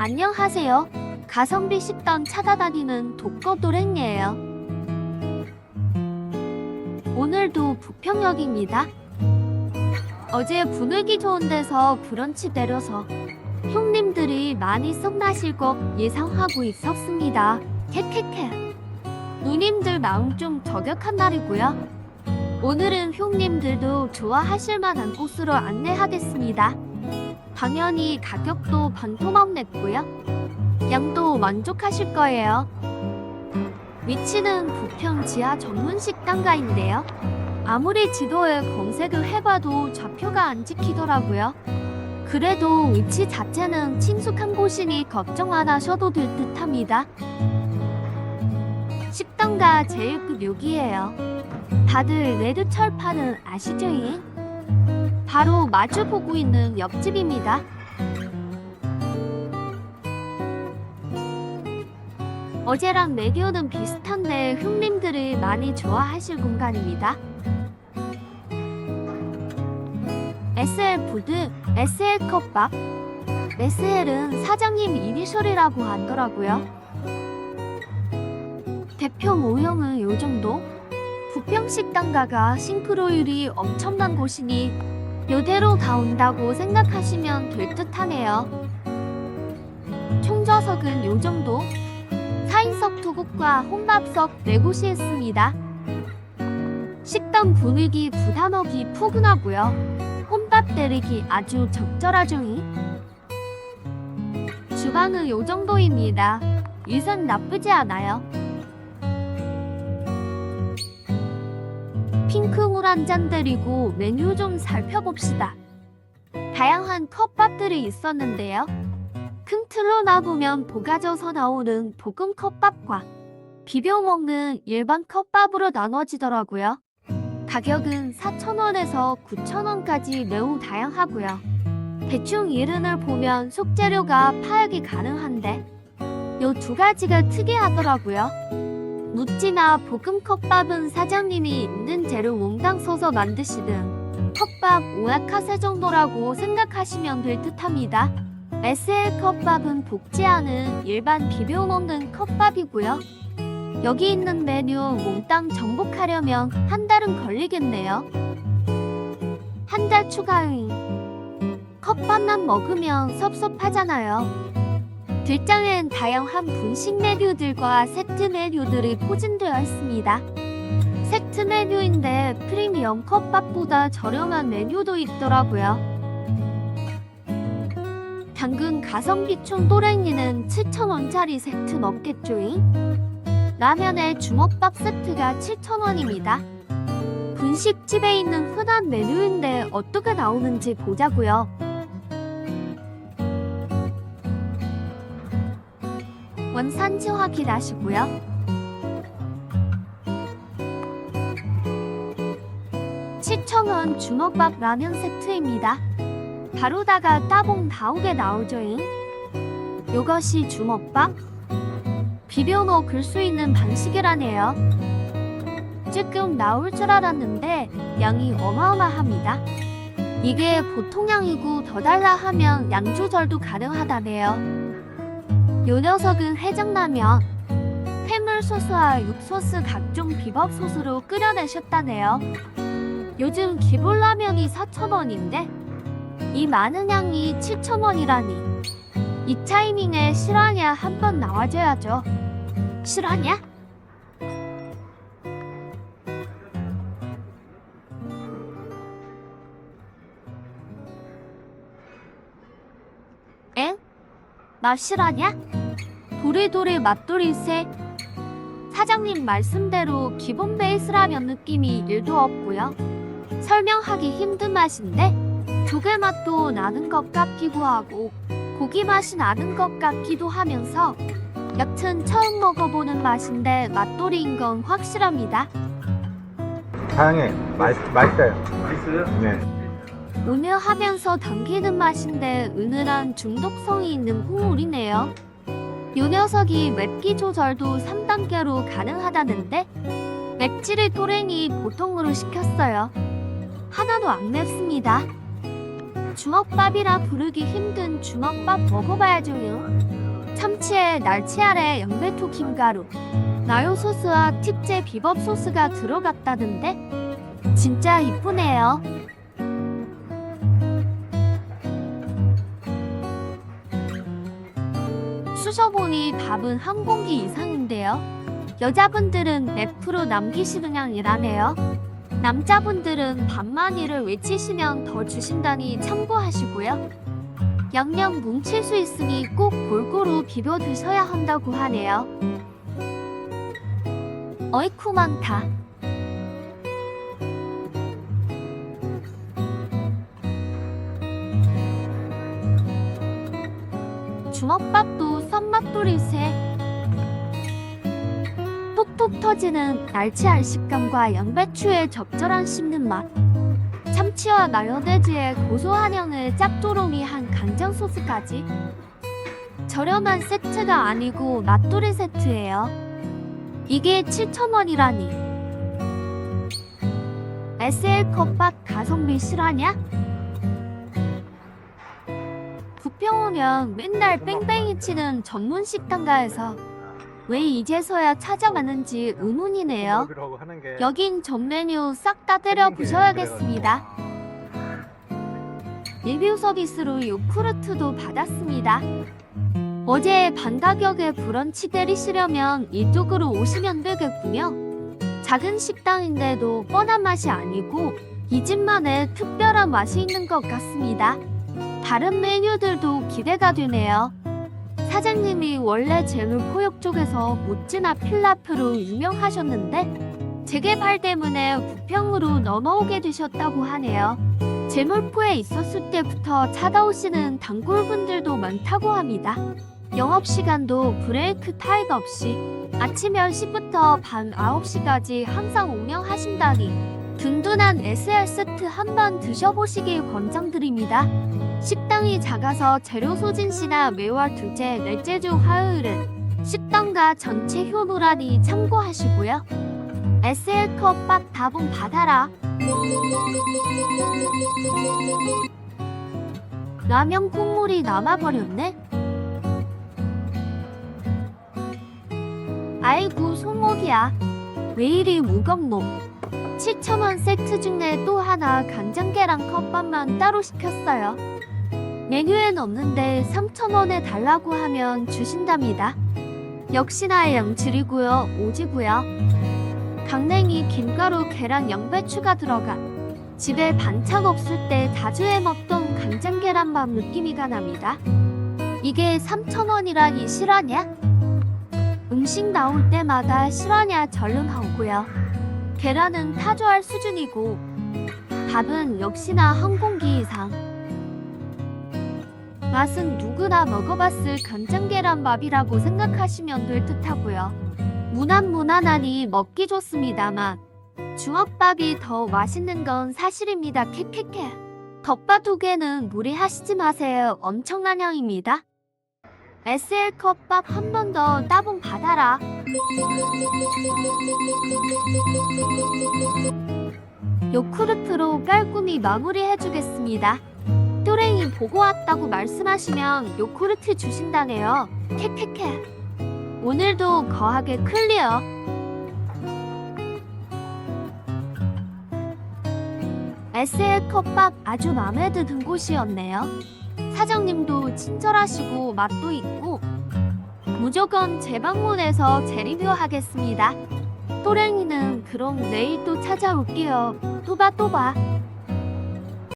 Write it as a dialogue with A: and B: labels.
A: 안녕하세요. 가성비 식당 찾아다니는 독거도랭이에요. 오늘도 부평역입니다. 어제 분위기 좋은 데서 브런치 내려서 형님들이 많이 썩나실 것 예상하고 있었습니다. 캐캐캐. 누님들 마음 좀 저격한 날이고요. 오늘은 형님들도 좋아하실 만한 곳으로 안내하겠습니다. 당연히 가격도 반토막 냈고요. 양도 만족하실 거예요. 위치는 부평 지하 전문 식당가인데요. 아무리 지도에 검색을 해봐도 좌표가 안 찍히더라고요. 그래도 위치 자체는 친숙한 곳이니 걱정 안 하셔도 될 듯합니다. 식당가 제일급 여기예요. 다들 레드 철판은 아시죠? 잉? 바로 마주 보고 있는 옆집입니다. 어제랑 메뉴는 비슷한데 형님들이 많이 좋아하실 공간입니다. SL 푸드, SL 컵밥. SL은 사장님 이니셜이라고 하더라고요. 대표 모형은 요 정도? 부평식당가가 싱크로율이 엄청난 곳이니 요대로 다 온다고 생각하시면 될 듯하네요. 총좌석은 요 정도? 4인석 두 곳과 혼밥석 네 곳이 있습니다. 식당 분위기 부담없이 푸근하고요. 혼밥 때리기 아주 적절하죠이. 주방은 요 정도입니다. 위선 나쁘지 않아요. 핑크물 한잔 데리고 메뉴 좀 살펴봅시다. 다양한 컵밥들이 있었는데요. 큰 틀로 놔보면 볶아져서 나오는 볶음 컵밥과 비벼 먹는 일반 컵밥으로 나눠지더라고요. 가격은 4,000원에서 9,000원까지 매우 다양하고요. 대충 이름을 보면 속재료가 파악이 가능한데 요 두 가지가 특이하더라고요. 묵지나 볶음컵밥은 사장님이 있는 재료 몽땅 써서 만드시든 컵밥 오야카세 정도라고 생각하시면 될 듯합니다. SL 컵밥은 볶지 않은 일반 비벼 먹는 컵밥이고요. 여기 있는 메뉴 몽땅 정복하려면 한 달은 걸리겠네요. 한 달 추가인 컵밥만 먹으면 섭섭하잖아요. 뒷장엔 다양한 분식 메뉴들과 세트 메뉴들이 포진되어 있습니다. 세트 메뉴인데 프리미엄 컵밥보다 저렴한 메뉴도 있더라고요. 당근 가성비 촌도랭이는 7,000원짜리 세트 먹겠죠잉? 라면에 주먹밥 세트가 7,000원입니다. 분식집에 있는 흔한 메뉴인데 어떻게 나오는지 보자고요. 원산지 확인하시고요. 7,000원 주먹밥 라면 세트입니다. 바로다가 따봉 나오게 나오죠잉. 요것이 주먹밥? 비벼 먹을 수 있는 방식이라네요. 조금 나올 줄 알았는데 양이 어마어마합니다. 이게 보통 양이고 더 달라 하면 양 조절도 가능하다네요. 요 녀석은 해장라면, 해물 소스와 육소스 각종 비법 소스로 끓여내셨다네요. 요즘 기본 라면이 4,000원인데 이 많은 양이 7,000원이라니. 이 타이밍에 실화냐 한 번 나와줘야죠. 실화냐? 엥? 나 실화냐? 도리도리 맛돌이 새 사장님 말씀대로 기본 베이스라면 느낌이 1도 없고요. 설명하기 힘든 맛인데 조개 맛도 나는 것 같기도 하고 고기 맛이 나는 것 같기도 하면서 여튼 처음 먹어보는 맛인데 맛돌이인 건 확실합니다.
B: 다양해. 맛, 맛있어요.
C: 맛있어요?
B: 네.
A: 오늘 하면서 당기는 맛인데 은은한 중독성이 있는 국물이네요. 요 녀석이 맵기 조절도 3단계로 가능하다는데 맵찔이 또랭이 보통으로 시켰어요. 하나도 안 맵습니다. 주먹밥이라 부르기 힘든 주먹밥 먹어봐야죠요. 참치에 날치알에 양배추 김가루, 나요 소스와 팁제 비법 소스가 들어갔다던데 진짜 이쁘네요. 쑤셔보니 밥은 한 공기 이상인데요. 여자분들은 몇 프로 남기시는 양이라네요. 남자분들은 반만이를 외치시면 더 주신다니 참고하시고요. 양념 뭉칠 수 있으니 꼭 골고루 비벼 드셔야 한다고 하네요. 어이쿠 많다. 주먹밥도 썸맛돌이세 톡톡 터지는 날치 알 식감과 양배추의 적절한 씹는 맛. 참치와 마요네즈의 고소한 향을 짭조름이한 간장 소스까지. 저렴한 세트가 아니고 맛돌이 세트예요. 이게 7,000원이라니. SL 컵밥 가성비 실화냐? 부평 오면 맨날 뺑뺑이 치는 전문 식당가에서 왜 이제서야 찾아가는지 의문이네요. 여긴 전 메뉴 싹 다 때려 부셔야겠습니다. 리뷰 서비스로 요크루트도 받았습니다. 어제 반 가격에 브런치 때리시려면 이쪽으로 오시면 되겠군요. 작은 식당인데도 뻔한 맛이 아니고 이 집만의 특별한 맛이 있는 것 같습니다. 다른 메뉴들도 기대가 되네요. 사장님이 원래 재물포역 쪽에서 모찌나 필라프로 유명하셨는데 재개발 때문에 부평으로 넘어오게 되셨다고 하네요. 재물포에 있었을 때부터 찾아오시는 단골분들도 많다고 합니다. 영업시간도 브레이크 타임 없이 아침 10시부터 밤 9시까지 항상 운영하신다니 든든한 SR 세트 한번 드셔보시길 권장드립니다. 식당이 작아서 재료 소진 시나 매월 둘째, 넷째 주 화요일은 식당과 전체 효노라니 참고하시고요. SL 컵 밥 다봉 받아라. 라면 국물이 남아버렸네. 아이고 손목이야. 왜 이리 무겁노? 7,000원 세트 중에 또 하나 간장계랑 컵밥만 따로 시켰어요. 메뉴엔 없는데 3,000원에 달라고 하면 주신답니다. 역시나 양질이고요, 오지고요. 강냉이, 김가루, 계란, 양배추가 들어가. 집에 반찬 없을 때 자주 해 먹던 간장 계란밥 느낌이가 납니다. 이게 3,000원이라니 실화냐? 음식 나올 때마다 실화냐 절름하고요. 계란은 타조할 수준이고 밥은 역시나 한 공기 이상. 맛은 누구나 먹어봤을 간장 계란밥이라고 생각하시면 될 듯하고요. 무난무난하니 먹기 좋습니다만 주먹밥이 더 맛있는 건 사실입니다. 캐캐캐. 덮밥 두 개는 무리하시지 마세요. 엄청난 양입니다. SL 컵밥 한 번 더 따봉 받아라. 요크루트로 깔끔히 마무리해주겠습니다. 또랭이 보고 왔다고 말씀하시면 요크루트 주신다네요. 캐캐캐. 오늘도 거하게 클리어. SL 컵밥 아주 마음에 드는 곳이었네요. 사장님도 친절하시고 맛도 있고 무조건 재방문해서 재리뷰하겠습니다. 또랭이는 그럼 내일 또 찾아올게요. 또봐 또봐.